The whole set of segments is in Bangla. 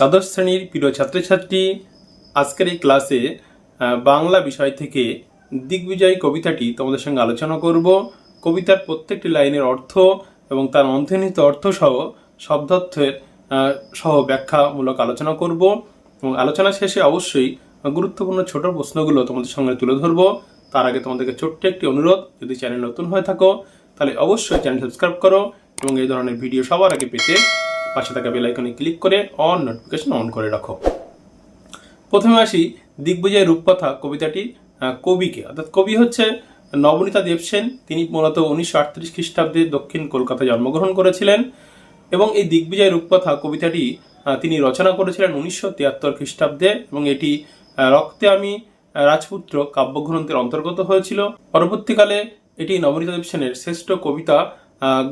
দ্বাদশ শ্রেণির প্রিয় ছাত্রছাত্রী, আজকের এই ক্লাসে বাংলা বিষয় থেকে দিগ্বিজয় কবিতাটি তোমাদের সঙ্গে আলোচনা করব। কবিতার প্রত্যেকটি লাইনের অর্থ এবং তার অন্তর্নিহিত অর্থ সহ শব্দার্থের সহ ব্যাখ্যামূলক আলোচনা করব এবং আলোচনা শেষে অবশ্যই গুরুত্বপূর্ণ ছোট প্রশ্নগুলো তোমাদের সঙ্গে তুলে ধরবো। তার আগে তোমাদেরকে ছোট্ট একটি অনুরোধ, যদি চ্যানেল নতুন হয়ে থাকো, তাহলে অবশ্যই চ্যানেল সাবস্ক্রাইব করো এবং এই ধরনের ভিডিও সবার আগে পেতে পাশে থাকা বেল আইকনে ক্লিক করে অন নোটিফিকেশন অন করে রাখো। প্রথমে আসি দিগ্বিজয় রূপকথা কবিতাটি কবিকে। অর্থাৎ কবি হচ্ছে নবনীতা দেবসেন। তিনি মূলত উনিশশো আটত্রিশ খ্রিস্টাব্দে দক্ষিণ কলকাতায় জন্মগ্রহণ করেছিলেন এবং এই দিগ্বিজয় রূপকথা কবিতাটি তিনি রচনা করেছিলেন উনিশশো তিয়াত্তর খ্রিস্টাব্দে এবং এটি রক্তে আমি রাজপুত্র কাব্যগ্রন্থের অন্তর্গত হয়েছিল। পরবর্তীকালে এটি নবনীতা দেবসেনের শ্রেষ্ঠ কবিতা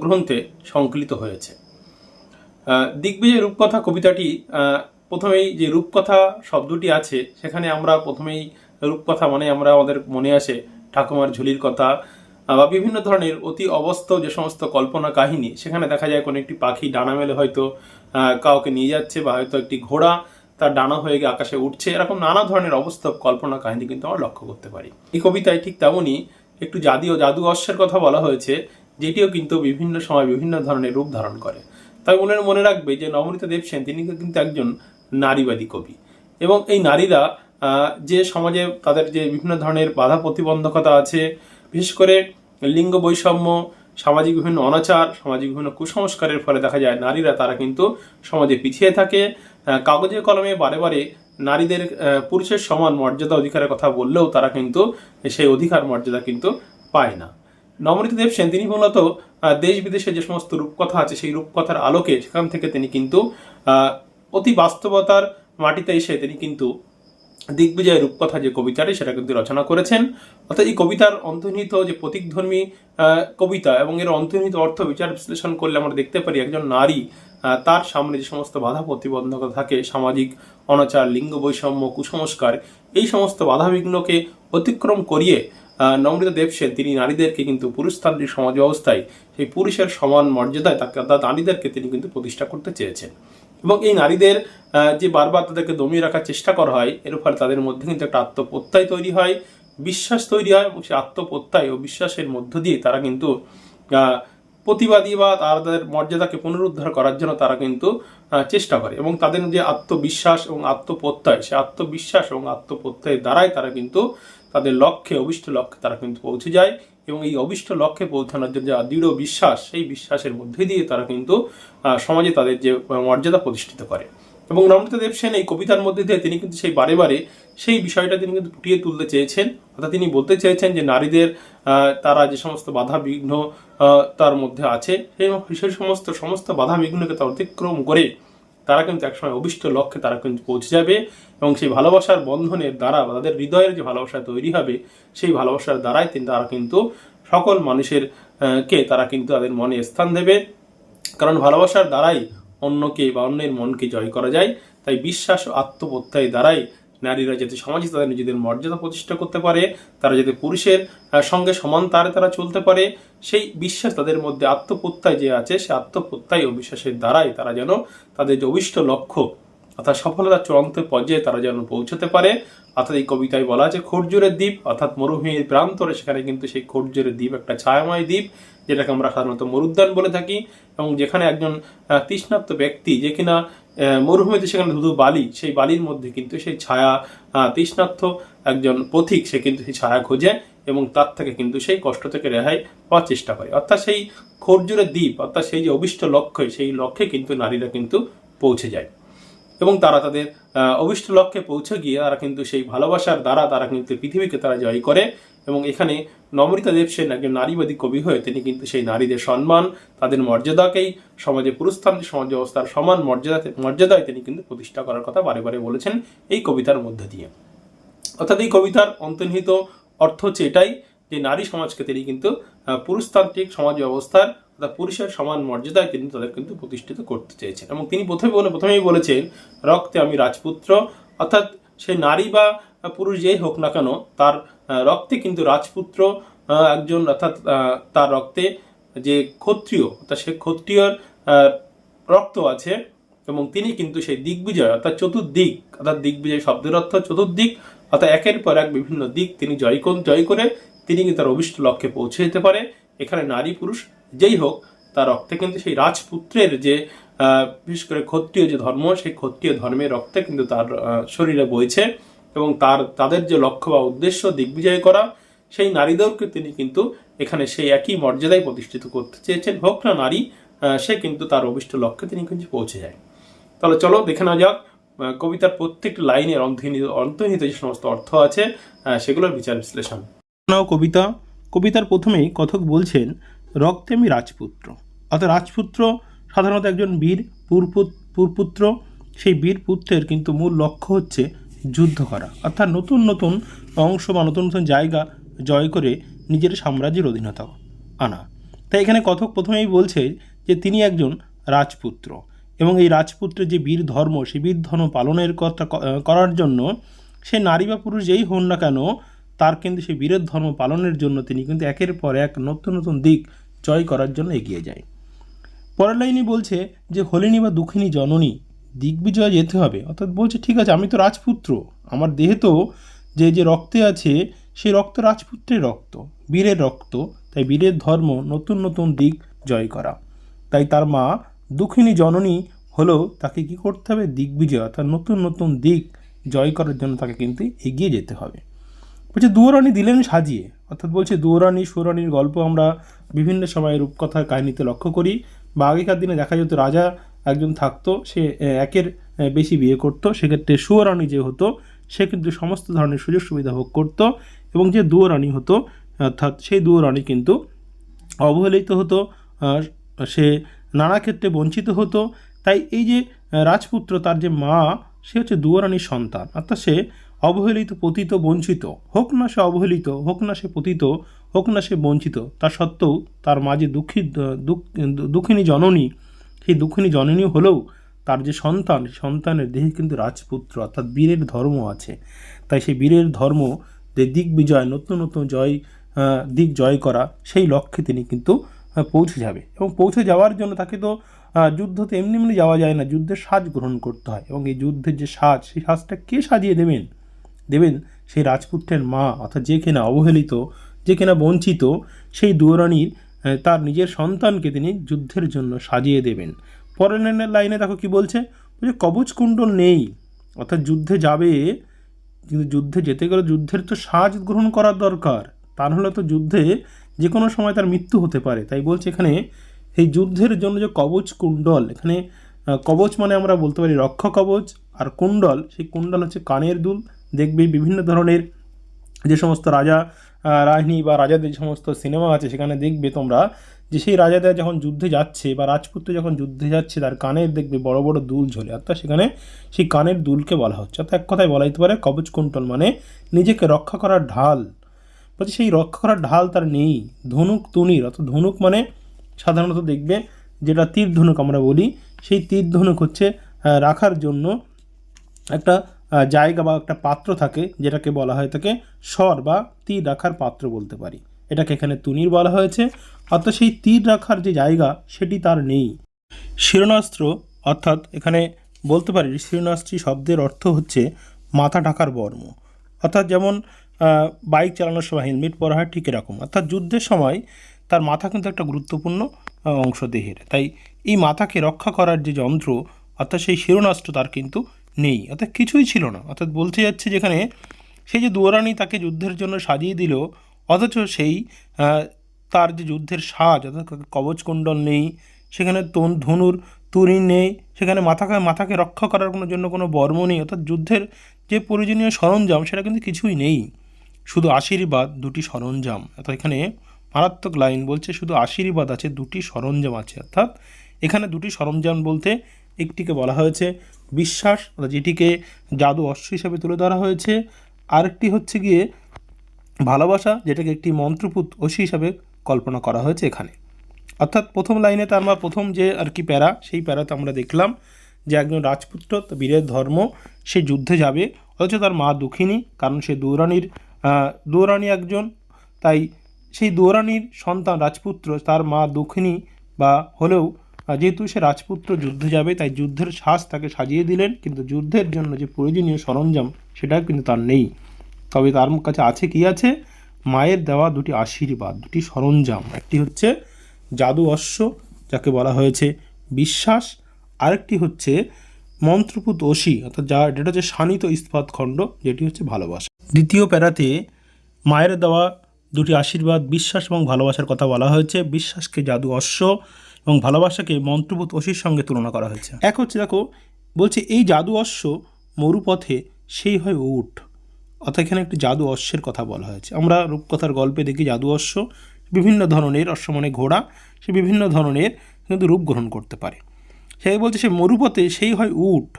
গ্রন্থে সংকলিত হয়েছে। দিগ্বিজয় রূপকথা কবিতাটি প্রথমেই যে রূপকথা শব্দটি আছে, সেখানে আমরা প্রথমেই রূপকথা মানে আমরা আমাদের মনে আসে ঠাকুমার ঝুলির কথা বা বিভিন্ন ধরনের অতি অবস্থ যে সমস্ত কল্পনা কাহিনী, সেখানে দেখা যায় কোনো একটি পাখি ডানা মেলে হয়তো কাউকে নিয়ে যাচ্ছে বা হয়তো একটি ঘোড়া তার ডানা হয়ে গিয়ে আকাশে উঠছে, এরকম নানা ধরনের অবস্থা কল্পনা কাহিনী কিন্তু আমরা লক্ষ্য করতে পারি। এই কবিতায় ঠিক তেমনই একটু জাদি ও জাদু অশ্বের কথা বলা হয়েছে, যেটিও কিন্তু বিভিন্ন সময় বিভিন্ন ধরনের রূপ ধারণ করে। তাই মনে মনে রাখবে যে নবনীতা দেবসেন তিনি কিন্তু একজন নারীবাদী কবি। এবং এই নারীরা যে সমাজে তাদের যে বিভিন্ন ধরনের বাধা প্রতিবন্ধকতা আছে, বিশেষ করে লিঙ্গ বৈষম্য, সামাজিক বিভিন্ন অনাচার, সামাজিক বিভিন্ন কুসংস্কারের ফলে দেখা যায় নারীরা, তারা কিন্তু সমাজে পিছিয়ে থাকে। কাগজে কলমে বারে বারে নারীদের পুরুষের সমান মর্যাদা অধিকারের কথা বললেও তারা কিন্তু সেই অধিকার মর্যাদা কিন্তু পায় না। নবনীত দেব সেন, তিনি মূলত দেশ বিদেশে যে সমস্ত রূপকথা আছে, সেই রূপকথার আলোকে সেখান থেকে তিনি কিন্তু অতি বাস্তবতার মাটিতে এসে তিনি কিন্তু দিগ্বিজয় রূপকথা যে কবিতাটি, সেটা কিন্তু রচনা করেছেন। অর্থাৎ এই কবিতার অন্তর্নিহিত যে প্রতীকধর্মী কবিতা এবং এর অন্তর্নিহিত অর্থ বিচার বিশ্লেষণ করলে আমরা দেখতে পারি একজন নারী তার সামনে যে সমস্ত বাধা প্রতিবন্ধকতা থাকে, সামাজিক অনাচার, লিঙ্গ বৈষম্য, কুসংস্কার, এই সমস্ত বাধাবিঘ্নকে অতিক্রম করিয়ে নমৃতা দেবসেন তিনি নারীদেরকে কিন্তু পুরুষতান্ত্রিক সমাজ ব্যবস্থায় সেই পুরুষের সমান মর্যাদায় তাকে অর্থাৎ নারীদেরকে তিনি কিন্তু প্রতিষ্ঠা করতে চেয়েছেন। এবং এই নারীদের যে বারবার তাদেরকে দমিয়ে রাখার চেষ্টা করা হয়, এর ফলে তাদের মধ্যে কিন্তু একটা আত্মপ্রত্যয় তৈরি হয়, বিশ্বাস তৈরি হয় এবং সেই আত্মপ্রত্যয় ও বিশ্বাসের মধ্য দিয়ে তারা কিন্তু প্রতিবাদী বা তাদের মর্যাদাকে পুনরুদ্ধার করার জন্য তারা কিন্তু চেষ্টা করে। এবং তাদের যে আত্মবিশ্বাস এবং আত্মপ্রত্যয়, সে আত্মবিশ্বাস এবং আত্মপ্রত্যয়ের দ্বারাই তারা কিন্তু তাদের লক্ষ্যে, অভিষ্ট লক্ষ্যে তারা কিন্তু পৌঁছে যায় এবং এই অভিষ্ট লক্ষ্যে পৌঁছানোর জন্য যে দৃঢ় বিশ্বাস, সেই বিশ্বাসের মধ্যে দিয়ে তারা কিন্তু সমাজে তাদের যে মর্যাদা প্রতিষ্ঠিত করে। এবং নমৃতা দেব সেন এই কবিতার মধ্যে দিয়ে তিনি কিন্তু সেই বারে বারে সেই বিষয়টা তিনি কিন্তু ফুটিয়ে তুলতে চেয়েছেন। অর্থাৎ তিনি বলতে চেয়েছেন যে নারীদের তারা যে সমস্ত বাধা বিঘ্ন তার মধ্যে আছে, সেই সেই সমস্ত সমস্ত বাধা বিঘ্নকে তারা অতিক্রম করে তারা কিন্তু একসময় অভিষ্ট লক্ষ্যে তারা কিন্তু পৌঁছে যাবে এবং সেই ভালোবাসার বন্ধনের দ্বারা বা তাদের হৃদয়ের যে ভালোবাসা তৈরি হবে, সেই ভালোবাসার দ্বারাই তারা কিন্তু সকল মানুষের কে তারা কিন্তু তাদের মনে স্থান দেবে। কারণ ভালোবাসার দ্বারাই অন্যকে বা অন্যের মনকে জয় করা যায়। তাই বিশ্বাস ও আত্মপ্রত্যয় দ্বারাই নারীরা যাতে সমাজে তাদের নিজেদের মর্যাদা প্রতিষ্ঠা করতে পারে, তারা যাতে পুরুষের সঙ্গে সমান তারে তারা চলতে পারে, সেই বিশ্বাস তাদের মধ্যে আত্মপ্রত্যয় যে আছে, সে আত্মপ্রত্যয় ও বিশ্বাসের দ্বারাই তারা যেন তাদের যে অভিষ্ট লক্ষ্য অর্থাৎ সফলতার চূড়ান্ত পর্যায়ে তারা যেন পৌঁছতে পারে। অর্থাৎ এই কবিতায় বলা আছে খোরজোরের দ্বীপ অর্থাৎ মরুভূমির প্রান্তরে সেখানে কিন্তু সেই খোরজোরের দ্বীপ একটা ছায়াময় দ্বীপ যেটাকে আমরা সাধারণত মরুদ্যান বলে থাকি। এবং যেখানে একজন আহ, তৃষ্ণার্ত ব্যক্তি যে কিনা মরুভূমিতে সেখানে শুধু বালি সেই বালির মধ্যে কিন্তু সেই ছায়া আহ, তৃষ্ণার্ত একজন পথিক সে কিন্তু সেই ছায়া খোঁজে এবং তার থেকে কিন্তু সেই কষ্ট থেকে রেহাই পাওয়ার চেষ্টা করে। অর্থাৎ সেই খোরজোরের দ্বীপ অর্থাৎ সেই যে অভিষ্ট লক্ষ্য সেই লক্ষ্যে কিন্তু নারীরা কিন্তু পৌঁছে যায়। এবং তারা তাদের অভিষ্ট লক্ষ্যে পৌঁছে গিয়ে তারা কিন্তু সেই ভালোবাসার দ্বারা তারা কিন্তু পৃথিবীকে তারা জয় করে এবং এখানে নমরিতা দেব সেন একজন নারীবাদী কবি হয়ে তিনি কিন্তু সেই নারীদের সম্মান, তাদের মর্যাদাকেই সমাজে পুরুষতান্ত্রিক সমাজ ব্যবস্থার সমান মর্যাদা মর্যাদায় তিনি কিন্তু প্রতিষ্ঠা করার কথা বারে বারে বলেছেন এই কবিতার মধ্যে দিয়ে। অর্থাৎ এই কবিতার অন্তর্নিহিত অর্থ হচ্ছে এটাই যে নারী সমাজকে তিনি কিন্তু পুরুষতান্ত্রিক সমাজ ব্যবস্থার অর্থাৎ পুরুষের সমান মর্যাদায় তিনি তাদের কিন্তু প্রতিষ্ঠিত করতে চেয়েছেন। এবং তিনি প্রথমে বলে প্রথমেই বলেছেন, রক্তে আমি রাজপুত্র, অর্থাৎ সেই নারী বা পুরুষ যেই হোক না কেন, তার রক্তে কিন্তু রাজপুত্র একজন, অর্থাৎ তার রক্তে যে ক্ষত্রিয়, অর্থাৎ সে ক্ষত্রিয়র রক্ত আছে এবং তিনি কিন্তু সেই দিগ্বিজয়, অর্থাৎ চতুর্দিক, অর্থাৎ দিগ্বিজয় শব্দের অর্থ চতুর্দিক, অর্থাৎ একের পর এক বিভিন্ন দিক তিনি জয় জয় করে তিনি তার অভিষ্ট লক্ষ্যে পৌঁছে যেতে পারে। এখানে নারী পুরুষ যেই হোক, তার রক্তে কিন্তু সেই রাজপুত্রের যে বিশেষ করে ক্ষত্রিয় যে ধর্ম, সেই ক্ষত্রিয় ধর্মের রক্তে কিন্তু তার শরীরে বইছে এবং তার, তাদের যে লক্ষ্য বা উদ্দেশ্য দিগ্বিজয় করা, সেই নারীদেরকে তিনি কিন্তু এখানে সেই একই মর্যাদায় প্রতিষ্ঠিত করতে চেয়েছেন। হোক না নারী সে কিন্তু তার অভিষ্ট লক্ষ্যে তিনি কিন্তু পৌঁছে যায়। তাহলে চলো দেখে নেওয়া যাক কবিতার প্রত্যেকটি লাইনের অন্তর্নিহিত অন্তর্নিহিত যে সমস্ত অর্থ আছে সেগুলোর বিচার বিশ্লেষণ। কবিতা। কবিতার প্রথমেই কথক বলছেন রক্তে আমি রাজপুত্র। অর্থাৎ রাজপুত্র সাধারণত একজন বীর, পুরপুত- পুরপুত্র। সেই বীর পুত্রের কিন্তু মূল লক্ষ্য হচ্ছে যুদ্ধ করা। অর্থাৎ নতুন নতুন অংশ বা নতুন নতুন জায়গা জয় করে নিজের সাম্রাজ্যের অধীনতা আনা। তাই এখানে কথক প্রথমেই বলছে যে তিনি একজন রাজপুত্র এবং এই রাজপুত্রের যে বীর ধর্ম, সেই বীর ধর্ম পালনের কথা করার জন্য সে নারী বা পুরুষ যেই হন না কেন তার কিন্তু সেই বীরের ধর্ম পালনের জন্য তিনি কিন্তু একের পর এক নতুন নতুন দিক জয় করার জন্য এগিয়ে যায়। পরের লাইনে বলছে যে, হলিনী বা দুঃখিনী জননী, দিগ্বিজয় যেতে হবে। অর্থাৎ বলছে, ঠিক আছে, আমি তো রাজপুত্র। আমার দেহে তো যে যে রক্তে আছে, সেই রক্ত রাজপুত্রের রক্ত, বীরের রক্ত। তাই বীরের ধর্ম নতুন নতুন দিক জয় করা। তাই তার মা দুঃখিনী জননী হলেও তাকে কি করতে হবে? দিগ্বিজয়, অর্থাৎ নতুন নতুন দিক জয় করার জন্য তাকে কিন্তু এগিয়ে যেতে হবে। বলছে, দুয়োরানী দিলেন সাজিয়ে। অর্থাৎ বলছে, দুয়োরানী, সুরানীর গল্প আমরা বিভিন্ন সময় রূপকথার কাহিনীতে লক্ষ্য করি বা আগেকার দিনে দেখা যেত রাজা একজন থাকতো, সে একের বেশি বিয়ে করতো। সেক্ষেত্রে সুরানী যে হতো, সে কিন্তু সমস্ত ধরনের সুযোগ সুবিধা ভোগ করতো এবং যে দুয়োরানী হতো, অর্থাৎ সেই দুয়োরানী কিন্তু অবহেলিত হতো সে নানা ক্ষেত্রে বঞ্চিত হতো। তাই এই যে রাজপুত্র, তার যে মা, সে হচ্ছে দুয়োরানীর সন্তান। অর্থাৎ সে অবহেলিত পতিত বঞ্চিত। হোক না সে অবহেলিত, হোক না সে পতিত, হোক না সে বঞ্চিত, তা সত্ত্বেও তার মাঝে দুঃখী দুঃখিনী জননী, সেই দুঃখিনী জননী হলেও তার যে সন্তান সন্তানের দেহে কিন্তু রাজপুত্র, অর্থাৎ বীরের ধর্ম আছে। তাই সেই বীরের ধর্ম, যে দিক বিজয়, নতুন নতুন জয় দিক জয় করা, সেই লক্ষ্যে তিনি কিন্তু পৌঁছে যাবে। এবং পৌঁছে যাওয়ার জন্য তাকে তো যুদ্ধ তো এমনি এমনি যাওয়া যায় না, যুদ্ধের সাজ গ্রহণ করতে হয়। এবং এই যুদ্ধের যে সাজ, সেই সাজটা কে সাজিয়ে দেবেন? দেবেন সেই রাজপুত্রের মা অর্থাৎ যে কিনা অবহেলিত, যে কিনা বঞ্চিত, সেই দুয়োরানীর তার নিজের সন্তানকে তিনি যুদ্ধের জন্য সাজিয়ে দেবেন। পরের লাইনে- দেখো কি বলছে? বলছে, কবচ কুণ্ডল নেই, অর্থাৎ যুদ্ধে যাবে, কিন্তু যুদ্ধে যেতে গেলে যুদ্ধের তো সাজ গ্রহণ করার দরকার। তা নাহলে তো যুদ্ধে যে কোনো সময় তার মৃত্যু হতে পারে। তাই বলছে এখানে, এই যুদ্ধের জন্য যে কবচ কুণ্ডল, এখানে কবচ মানে আমরা বলতে পারি রক্ষা কবচ, আর কুণ্ডল, সেই কুণ্ডল হচ্ছে কানের দুল। দেখবে বিভিন্ন ধরনের যে সমস্ত রাজা আহ, রানী বা রাজাদের যে সমস্ত সিনেমা আছে সেখানে দেখবে তোমরা যে সেই রাজাদের যখন যুদ্ধে যাচ্ছে বা রাজপুত্র যখন যুদ্ধে যাচ্ছে তার কানের দেখবে বড় বড় দুল ঝোলে। অর্থাৎ সেখানে সেই কানের দুলকে বলা হচ্ছে। অর্থাৎ এক কথায় বলা যেতে পারে কবচ কুণ্ডল মানে নিজেকে রক্ষা করার ঢাল। বলছে সেই রক্ষা করার ঢাল তার নেই। ধনুক তুনির অর্থাৎ ধনুক মানে সাধারণত দেখবে যেটা তীর ধনুক আমরা বলি সেই তীর ধনুক হচ্ছে রাখার জন্য একটা জায়গা বা একটা পাত্র থাকে যেটাকে বলা হয় থাকে স্বর বা তীর রাখার পাত্র বলতে পারি। এটাকে এখানে তুনির বলা হয়েছে। অর্থাৎ সেই তীর রাখার যে জায়গা, সেটি তার নেই। শিরণাস্ত্র অর্থাৎ এখানে বলতে পারি শিরণাস্ত্রী শব্দের অর্থ হচ্ছে মাথা ঢাকার বর্ম। অর্থাৎ যেমন বাইক চালানোর সময় হেলমেট পরা হয় ঠিক এরকম। অর্থাৎ যুদ্ধের সময় তার মাথা কিন্তু একটা গুরুত্বপূর্ণ অংশ দেহের। তাই এই মাথাকে রক্ষা করার যে যন্ত্র, অর্থাৎ সেই শিরণাস্ত্র তার কিন্তু নেই, অর্থাৎ কিছুই ছিল না। অর্থাৎ বলতে যাচ্ছে যেখানে সেই যে দুয়ারানি তাকে যুদ্ধের জন্য সাজিয়ে দিল, অথচ সেই তার যে যুদ্ধের সাজ, অর্থাৎ কবচ কুণ্ডল নেই, সেখানে তন- ধনুর তুরি নেই, সেখানে মাথাকে মাথাকে রক্ষা করার কোনো জন্য কোনো বর্ম নেই, অর্থাৎ যুদ্ধের যে প্রয়োজনীয় সরঞ্জাম, সেটা কিন্তু কিছুই নেই। শুধু আশীর্বাদ, দুটি সরঞ্জাম। অর্থাৎ এখানে মারাত্মক লাইন বলছে, শুধু আশীর্বাদ আছে, দুটি সরঞ্জাম আছে। অর্থাৎ এখানে দুটি সরঞ্জাম বলতে একটিকে বলা হয়েছে বিশ্বাস, অর্থাৎ যেটিকে জাদু অস্ত্র হিসাবে তুলে ধরা হয়েছে। আরেকটি হচ্ছে গিয়ে ভালোবাসা, যেটাকে একটি মন্ত্রপুত অসি হিসাবে কল্পনা করা হয়েছে এখানে। অর্থাৎ প্রথম লাইনে তার মা প্রথম যে আর কি প্যারা, সেই প্যারাতে আমরা দেখলাম যে একজন রাজপুত্র বীরের ধর্ম, সে যুদ্ধে যাবে। অথচ তার মা দুঃখিনী, কারণ সে দৌরানির দৌরানি একজন। তাই সেই দৌরানির সন্তান রাজপুত্র, তার মা দুঃখিনী বা হলেও যেহেতু সে রাজপুত্র যুদ্ধে যাবে, তাই যুদ্ধের শ্বাস তাকে সাজিয়ে দিলেন, কিন্তু যুদ্ধের জন্য যে প্রয়োজনীয় সরঞ্জাম সেটা কিন্তু তার নেই। তবে তার কাছে আছে কি আছে? মায়ের দেওয়া দুটি আশীর্বাদ, দুটি সরঞ্জাম। একটি হচ্ছে জাদু অশ্ব, যাকে বলা হয়েছে বিশ্বাস। আরেকটি হচ্ছে মন্ত্রপুত অসি অর্থাৎ যা, যেটা হচ্ছে শানিত ইস্পাত খণ্ড, যেটি হচ্ছে ভালোবাসা। দ্বিতীয় প্যারাতে মায়ের দেওয়া দুটি আশীর্বাদ, বিশ্বাস এবং ভালোবাসার কথা বলা হয়েছে। বিশ্বাসকে জাদু অশ্ব এবং ভালোবাসাকে মন্ত্রপুত অসির সঙ্গে তুলনা করা হয়েছে। এক হচ্ছে দেখো, বলছে এই জাদু অশ্ব মরুপথে সেই হয় উট। অর্থাৎ এখানে একটি জাদু অশ্বের কথা বলা হয়েছে। আমরা রূপকথার গল্পে দেখি জাদু অশ্ব বিভিন্ন ধরনের অশ্ব মানে ঘোড়া, সে বিভিন্ন ধরনের কিন্তু রূপ গ্রহণ করতে পারে। সেই বলছে সে মরুপথে সেই হয় উট।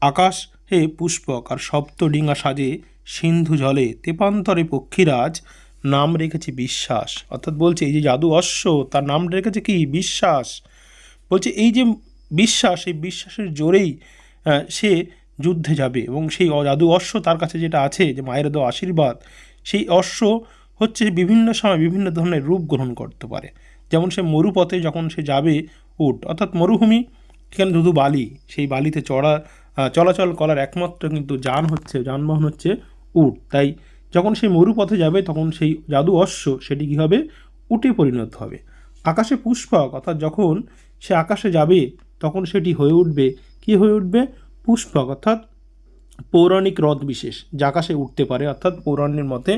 আকাশ হে পুষ্পক, আর সপ্ত ডিঙা সাজে সিন্ধু জলে, তেপান্তরে পক্ষীরাজ নাম রেখেছে বিশ্বাস। অর্থাৎ বলছে, এই যে জাদু অশ্ব, তার নাম রেখেছে কি? বিশ্বাস। বলছে, এই যে বিশ্বাস, এই বিশ্বাসের জোরেই সে যুদ্ধে যাবে এবং সেই জাদু অশ্ব তার কাছে যেটা আছে, যে মায়ের দেওয়া আশীর্বাদ, সেই অশ্ব হচ্ছে বিভিন্ন সময় বিভিন্ন ধরনের রূপ গ্রহণ করতে পারে। যেমন সে মরুপথে যখন সে যাবে উট, অর্থাৎ মরুভূমি সেখানে শুধু বালি, সেই বালিতে চড়া চলাচল করার একমাত্র কিন্তু যান হচ্ছে, যানবাহন হচ্ছে উট। তাই যখন সেই মরুপথে যাবে, তখন সেই জাদু অশ্ব সেটি কী হবে? উটে পরিণত হবে। আকাশে পুষ্পক অর্থাৎ যখন সে আকাশে যাবে, তখন সেটি হয়ে উঠবে। কি হয়ে উঠবে? পুষ্পক অর্থাৎ পৌরাণিক রথ বিশেষ, যা আকাশে উঠতে পারে। অর্থাৎ পৌরাণের মতে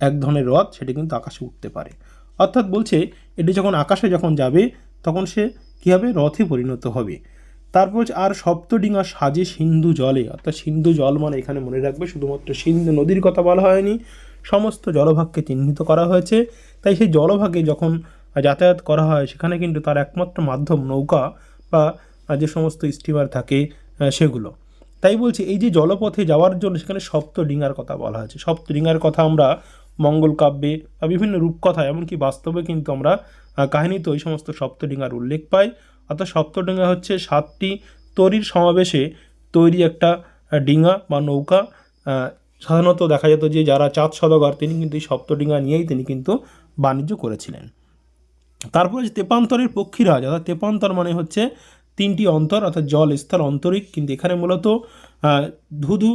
এক ধরনের রথ সেটি কিন্তু আকাশে উঠতে পারে। অর্থাৎ বলছে, এটি যখন আকাশে যখন যাবে, তখন সে কী হবে? রথে পরিণত হবে। তারপর আর সপ্তডিঙা সাজে সিন্ধু জলে, অর্থাৎ সিন্ধু জল মানে এখানে মনে রাখবে শুধুমাত্র সিন্ধু নদীর কথা বলা হয়নি, সমস্ত জলভাগকে চিহ্নিত করা হয়েছে। তাই সেই জলভাগে যখন যাতায়াত করা হয়, সেখানে কিন্তু তার একমাত্র মাধ্যম নৌকা বা যে সমস্ত স্টিমার থাকে সেগুলো। তাই বলছি, এই যে জলপথে যাওয়ার জন্য সেখানে সপ্ত ডিঙার কথা বলা হয়েছে। সপ্ত ডিঙার কথা আমরা মঙ্গল কাব্যে বা বিভিন্ন রূপকথা এমনকি বাস্তবে কিন্তু আমরা কাহিনীতে ওই সমস্ত সপ্ত ডিঙার উল্লেখ পাই। অর্থাৎ সপ্ত ডিঙা হচ্ছে সাতটি তরির সমাবেশে তৈরি একটা ডিঙা বা নৌকা। সাধারণত দেখা যেত যে যারা চাঁদ সদগর, তিনি কিন্তু এই সপ্তডিঙা নিয়েই তিনি কিন্তু বাণিজ্য করেছিলেন। তারপরে যে তেপান্তরের পক্ষীরাজ, অর্থাৎ তেপান্তর মানে হচ্ছে তিনটি অন্তর, অর্থাৎ জল স্থল অন্তরিক, কিন্তু এখানে মূলত ধুধু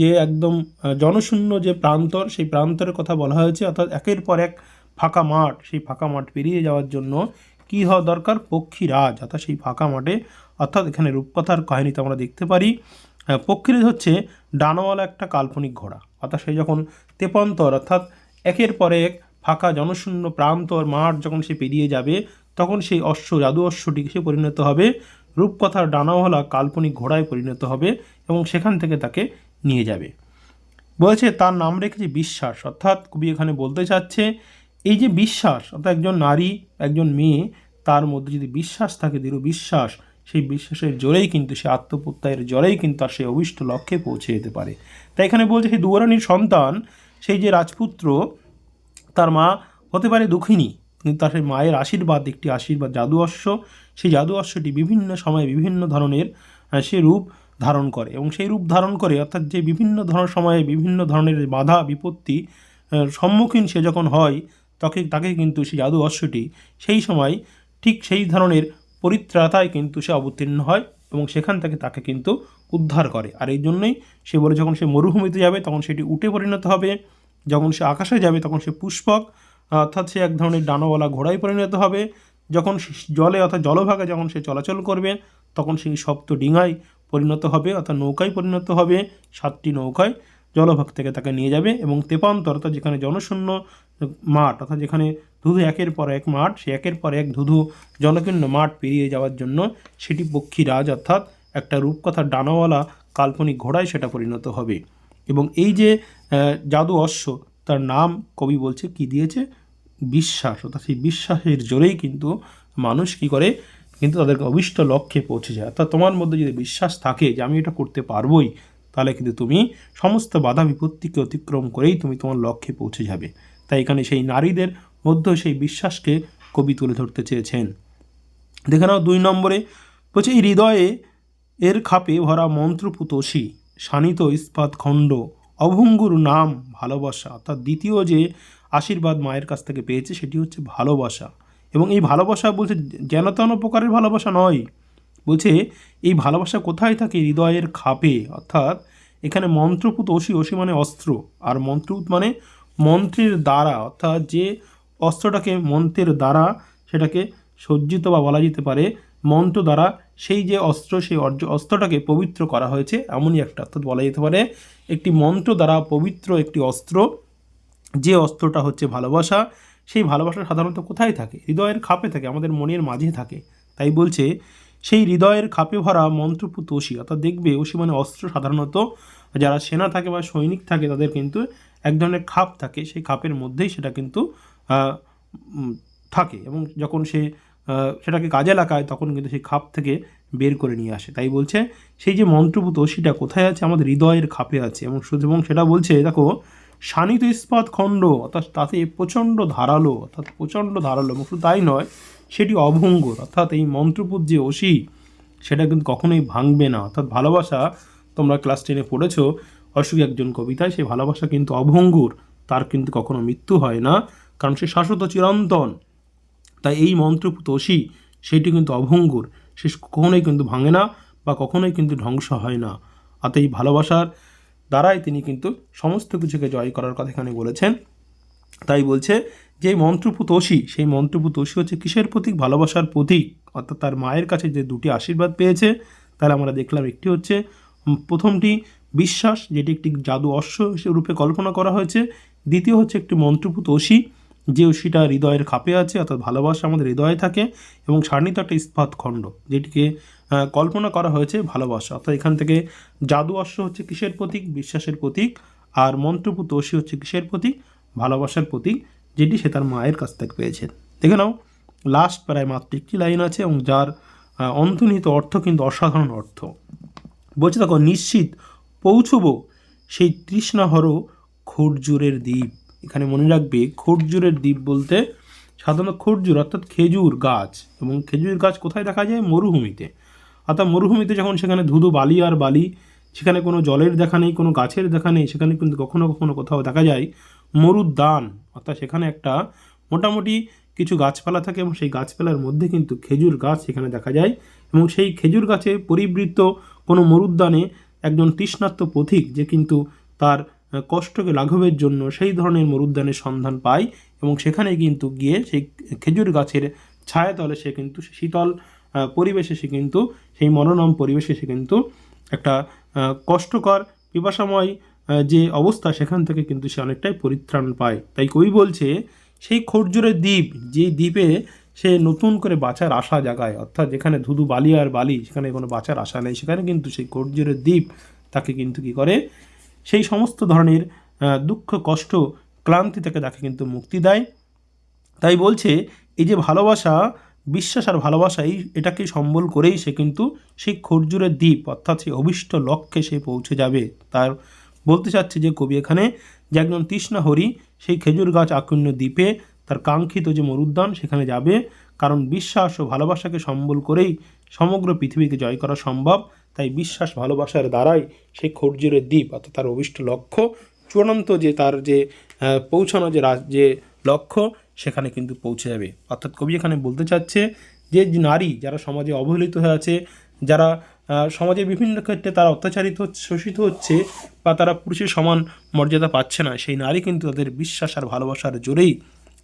যে একদম জনশূন্য যে প্রান্তর, সেই প্রান্তরের কথা বলা হয়েছে, অর্থাৎ একের পর এক ফাঁকা মাঠ, সেই ফাঁকা মাঠ পেরিয়ে যাওয়ার জন্য কী হওয়া দরকার? পক্ষীরাজ অর্থাৎ সেই ফাঁকা মাঠে। অর্থাৎ এখানে রূপকথার কাহিনীতে আমরা দেখতে পারি পক্ষীরাজ হচ্ছে ডানাওয়ালা একটা কাল্পনিক ঘোড়া। অর্থাৎ সেই যখন তেপান্তর, অর্থাৎ একের পর এক ফাঁকা জনশূন্য প্রান্তর মাঠ যখন সে পেরিয়ে যাবে, তখন সেই অশ্ব, জাদু অশ্বটি সে পরিণত হবে। রূপকথার ডানাওয়ালা কাল্পনিক ঘোড়ায় পরিণত হবে এবং সেখান থেকে তাকে নিয়ে যাবে। বলেছে, তার নাম রেখেছে বিশ্বাস। অর্থাৎ কবি এখানে বলতে চাচ্ছে, এই যে বিশ্বাস, অর্থাৎ একজন নারী, একজন মেয়ে তার মধ্যে যদি বিশ্বাস থাকে, দৃঢ় বিশ্বাস, সেই বিশ্বাসের জোরেই কিন্তু, সে আত্মপ্রত্যয়ের জোরেই কিন্তু তার সেই অভিষ্ট লক্ষ্যে পৌঁছে যেতে পারে। তাই এখানে বলছে সেই দুয়ারানির সন্তান, সেই যে রাজপুত্র, তার মা হতে পারে দুঃখিনী, কিন্তু তার সেই মায়ের আশীর্বাদ, একটি আশীর্বাদ জাদু অশ্ব, সেই জাদু অশ্বটি বিভিন্ন সময়ে বিভিন্ন ধরনের সে রূপ ধারণ করে এবং সেই রূপ ধারণ করে, অর্থাৎ যে বিভিন্ন ধরনের সময়ে বিভিন্ন ধরনের বাধা, বিপত্তি সম্মুখীন সে যখন হয়, তাকে তাকে কিন্তু সেই জাদু অশ্বটি সেই সময় ঠিক সেই ধরনের পরিত্রাতায় কিন্তু সে অবতীর্ণ হয় এবং সেখান থেকে তাকে কিন্তু উদ্ধার করে। আর এই জন্যই সে বলে যখন সে মরুভূমিতে যাবে তখন সেটি উটে পরিণত হবে। যখন সে আকাশে যাবে তখন সে পুষ্পক, অর্থাৎ সে এক ধরনের ডানাওয়ালা ঘোড়ায় পরিণত হবে। যখন জলে অর্থাৎ জলভাগে যখন সে চলাচল করবে তখন সেই সপ্ত ডিঙায় পরিণত হবে, অর্থাৎ নৌকায় পরিণত হবে। সাতটি নৌকায় জলভাগ থেকে তাকে নিয়ে যাবে এবং তেপান্তর, অর্থাৎ যেখানে জনশূন্য মাঠ, অর্থাৎ যেখানে ধুধু একের পর এক মাঠ, সে একের পর এক ধুধু জনকীর্ণ মাঠ পেরিয়ে যাওয়ার জন্য সেটি পক্ষীরাজ অর্থাৎ একটা রূপকথার ডানাওয়ালা কাল্পনিক ঘোড়ায় সেটা পরিণত হবে। এবং এই যে জাদু অশ্ব, তার নাম কবি বলছে কি দিয়েছে? বিশ্বাস। অর্থাৎ সেই বিশ্বাসের জোরেই কিন্তু মানুষ কি করে? কিন্তু তাদেরকে অভিষ্ট লক্ষ্যে পৌঁছে যায়। অর্থাৎ তোমার মধ্যে যদি বিশ্বাস থাকে যে আমি এটা করতে পারবোই, তাহলে কিন্তু তুমি সমস্ত বাধা বিপত্তিকে অতিক্রম করেই তুমি তোমার লক্ষ্যে পৌঁছে যাবে। তাই এখানে সেই নারীদের মধ্যে সেই বিশ্বাসকে কবি তুলে ধরতে চেয়েছেন। দেখে নাও দুই নম্বরে, বলছে, এই হৃদয়ে এর খাপে ভরা মন্ত্রপুতোষী, শানিত ইস্পাত খণ্ড, অভঙ্গুর নাম ভালোবাসা। অর্থাৎ দ্বিতীয় যে আশীর্বাদ মায়ের কাছ থেকে পেয়েছে, সেটি হচ্ছে ভালোবাসা। এবং এই ভালোবাসা বলছে, যেন তেন প্রকারের ভালোবাসা নয়। বলছে, এই ভালোবাসা কোথায় থাকে? হৃদয়ের খাপে। অর্থাৎ এখানে মন্ত্রপুত অসি অসি মানে অস্ত্র, আর মন্ত্রপুত মানে মন্ত্রের দ্বারা। অর্থাৎ যে অস্ত্রটাকে মন্ত্রের দ্বারা সেটাকে সজ্জিত বা বলা যেতে পারে, মন্ত্র দ্বারা সেই যে অস্ত্র, সেই অস্ত্রটাকে পবিত্র করা হয়েছে, এমনই একটা অর্থাৎ বলা যেতে পারে। একটি মন্ত্র দ্বারা পবিত্র একটি অস্ত্র, যে অস্ত্রটা হচ্ছে ভালোবাসা, সেই ভালোবাসা সাধারণত কোথায় থাকে? হৃদয়ের খাপে থাকে, আমাদের মনের মাঝে থাকে। তাই বলছে, সেই হৃদয়ের খাপে ভরা মন্ত্রপুত অসি অর্থাৎ দেখবে অসি মানে অস্ত্র সাধারণত, যারা সেনা থাকে বা সৈনিক থাকে, তাদের কিন্তু এক ধরনের খাপ থাকে, সেই খাপের মধ্যেই সেটা কিন্তু থাকে এবং যখন সে সেটাকে কাজে লাগায়, তখন কিন্তু সেই খাপ থেকে বের করে নিয়ে আসে। তাই বলছে, সেই যে মন্ত্রপুত অসিটা কোথায় আছে? আমাদের হৃদয়ের খাপে আছে। এবং এবং সেটা বলছে, দেখো, শানিত ইস্পাত খণ্ড, অর্থাৎ তাতে প্রচণ্ড ধারালো, অর্থাৎ প্রচণ্ড ধারালো, এবং তাই নয়, সেটি অভঙ্গুর অর্থাৎ এই মন্ত্রপুত যে অসি সেটা কিন্তু কখনোই ভাঙবে না। অর্থাৎ ভালোবাসা, তোমরা ক্লাস টেনে পড়েছো, অসুখ একজন কবিতায়, সেই ভালোবাসা কিন্তু অভঙ্গুর, তার কিন্তু কখনো মৃত্যু হয় না। কারণ সে শাশ্বত চিরন্তন। তাই এই মন্ত্রপুত অসি সেটি কিন্তু অভঙ্গুর। সে কখনোই কিন্তু ভাঙে না বা কখনোই কিন্তু ধ্বংস হয় না। অর্থাৎ এই ভালোবাসার দ্বারাই তিনি কিন্তু সমস্ত কিছুকে জয় করার কথা এখানে বলেছেন। তাই বলছে যে মন্ত্রপুত অসি সেই মন্ত্রপুত অসি হচ্ছে কিসের প্রতীক? ভালোবাসার প্রতীক। অর্থাৎ তার মায়ের কাছে যে দুটি আশীর্বাদ পেয়েছে, তাহলে আমরা দেখলাম একটি হচ্ছে প্রথমটি বিশ্বাস, যেটি একটি জাদু অশ্ব রূপে কল্পনা করা হয়েছে। দ্বিতীয় হচ্ছে একটি মন্ত্রপুত অসি যে অসিটা হৃদয়ের খাপে আছে, অর্থাৎ ভালোবাসা আমাদের হৃদয়ে থাকে এবং সার্নিত একটা ইস্পাত খণ্ড, যেটিকে কল্পনা করা হয়েছে ভালোবাসা। অর্থাৎ এখান থেকে জাদু অশ্ব হচ্ছে কিসের প্রতীক? বিশ্বাসের প্রতীক। আর মন্ত্রপুত অসি হচ্ছে কিসের প্রতীক? ভালোবাসার প্রতীক, যেটি সে তার মায়ের কাছ থেকে পেয়েছে। দেখে নাও লাস্ট প্রায় মাত্র একটি লাইন আছে এবং যার অন্তর্নিহিত অর্থ কিন্তু অসাধারণ অর্থ। বলছে, দেখো, নিশ্চিত পৌঁছব সেই তৃষ্ণাহর খোরজুরের দ্বীপ। এখানে মনে রাখবে খোরজুরের দ্বীপ বলতে সাধারণত খোরজুর অর্থাৎ খেজুর গাছ এবং খেজুর গাছ কোথায় দেখা যায়? মরুভূমিতে। অর্থাৎ মরুভূমিতে যখন সেখানে ধুধু, বালি আর বালি, সেখানে কোনো জলের দেখা নেই, কোনো গাছের দেখা নেই, সেখানে কিন্তু কখনো কখনো কোথাও দেখা যায় মরুদ্যান। অর্থাৎ সেখানে একটা মোটামুটি কিছু গাছপালা থাকে এবং সেই গাছপালার মধ্যে কিন্তু খেজুর গাছ সেখানে দেখা যায় এবং সেই খেজুর গাছে পরিবৃত্ত কোনো মরুদ্যানে একজন তৃষ্ণার্ত পথিক যে কিন্তু তার কষ্টকে লাঘবের জন্য সেই ধরনের মরুদ্যানের সন্ধান পায় এবং সেখানে কিন্তু গিয়ে সেই খেজুর গাছের ছায়াতলে সে কিন্তু শীতল পরিবেশে সে কিন্তু সেই মনোরম পরিবেশে সে কিন্তু একটা কষ্টকর, পিপাসাময় যে অবস্থা সেখান থেকে কিন্তু সে অনেকটাই পরিত্রাণ পায়। তাই কবি বলছে, সেই খোরজোরের দ্বীপ যে দ্বীপে সে নতুন করে বাঁচার আশা জাগায়, অর্থাৎ যেখানে ধুধু বালি আর বালি, সেখানে কোনো বাঁচার আশা নেই, সেখানে কিন্তু সেই খোরজোরের দ্বীপ তাকে কিন্তু কি করে সেই সমস্ত ধরনের দুঃখ, কষ্ট, ক্লান্তি থেকে তাকে কিন্তু মুক্তি দেয়। তাই বলছে, এই যে ভালোবাসা, বিশ্বাস আর ভালোবাসা, এই এটাকে সম্বল করেই সে কিন্তু সেই খরজুরের দ্বীপ, অর্থাৎ সেই অভিষ্ট লক্ষ্যে সে পৌঁছে যাবে। তার বলতে চাচ্ছে যে কবি এখানে যে একজন তৃষ্ণা হরি, সেই খেজুর গাছ আকর্ণ্য দ্বীপে তার কাঙ্ক্ষিত যে মরুদ্যান, সেখানে যাবে। কারণ বিশ্বাস ও ভালোবাসাকে সম্বল করেই সমগ্র পৃথিবীকে জয় করা সম্ভব। তাই বিশ্বাস ভালোবাসার দ্বারাই সেই খরজুরের দ্বীপ অর্থাৎ তার অভিষ্ট লক্ষ্য চূড়ান্ত যে তার যে পৌঁছানো যে যে লক্ষ্য সেখানে কিন্তু পৌঁছে যাবে। অর্থাৎ কবি এখানে বলতে চাচ্ছে যে নারী যারা সমাজে অবহেলিত হয়ে আছে যারা আহ, সমাজের বিভিন্ন ক্ষেত্রে তারা অত্যাচারিত শোষিত হচ্ছে বা তারা পুরুষের সমান মর্যাদা পাচ্ছে না সেই নারী কিন্তু তাদের বিশ্বাস আর ভালোবাসার জোরেই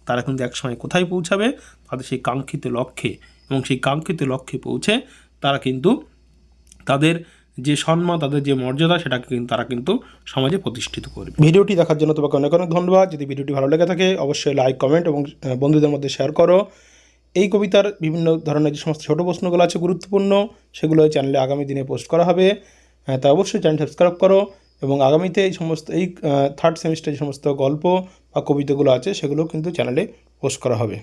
তারা কিন্তু একসময় কোথায় পৌঁছাবে? তাদের সেই কাঙ্ক্ষিত লক্ষ্যে। এবং সেই কাঙ্ক্ষিত লক্ষ্যে পৌঁছে তারা কিন্তু তাদের যে সম্মান, তাদের যে মর্যাদা, সেটাকে কিন্তু তারা কিন্তু সমাজে প্রতিষ্ঠিত করবে। ভিডিওটি দেখার জন্য তোমাকে অনেক অনেক ধন্যবাদ। যদি ভিডিওটি ভালো লেগে থাকে, অবশ্যই লাইক কমেন্ট এবং বন্ধুদের মধ্যে শেয়ার করো। এই কবিতার বিভিন্ন ধরনের যে সমস্ত ছোটো প্রশ্নগুলো আছে গুরুত্বপূর্ণ, সেগুলো চ্যানেলে আগামী দিনে পোস্ট করা হবে। তা অবশ্যই চ্যানেল সাবস্ক্রাইব করো এবং আগামীতে এই সমস্ত, এই থার্ড সেমিস্টার যে সমস্ত গল্প বা কবিতাগুলো আছে, সেগুলো কিন্তু চ্যানেলে পোস্ট করা হবে।